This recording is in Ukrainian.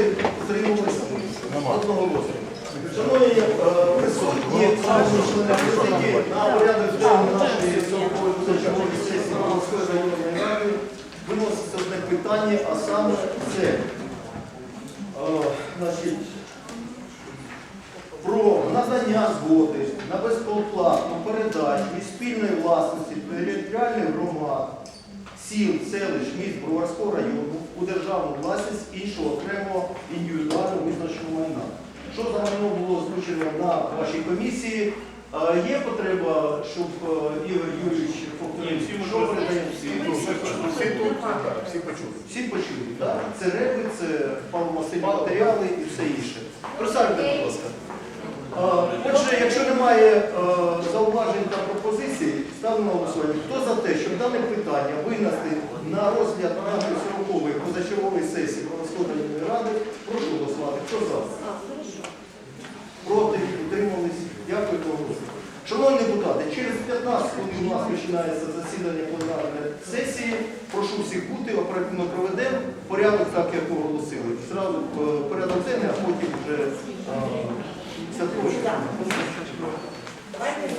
Проти утрималися одного голосу. Шановні е, присутні, шановні члени комітетів, на порядок денний нашої 40-ї сесії Волинської районної ради виноситься одне питання, а саме це е, значить, про надання згоди на безоплатну передачу із спільної власності територіальних громад, сіл, селищ, міст Броварського району у державну власність іншого окремого індивідуально визначеного майна. Що за майно було озвучено на вашій комісії? Е, Є потреба, щоб е, Ігор Юрійович повторив, що передає? Всі почули. Всі почули, так? Це реби, це паливомастильні матеріали і все інше. Присадьте, будь ласка. Е, Отже, якщо немає зауважень та пропозицій, ставимо на голосування. Хто за те, щоб дане питання винести на розгляд нашої 40-ї позачергової слухальної ради. Прошу голосувати. Хто за? Проти утримались. Дякую голосу. Шановні депутати, через 15 хвилин у нас починається засідання пленарної сесії. Прошу всіх бути, оперативно проведемо порядок, так як оголосили. Зразу е, порядок денний, а потім вже все точно. Давайте.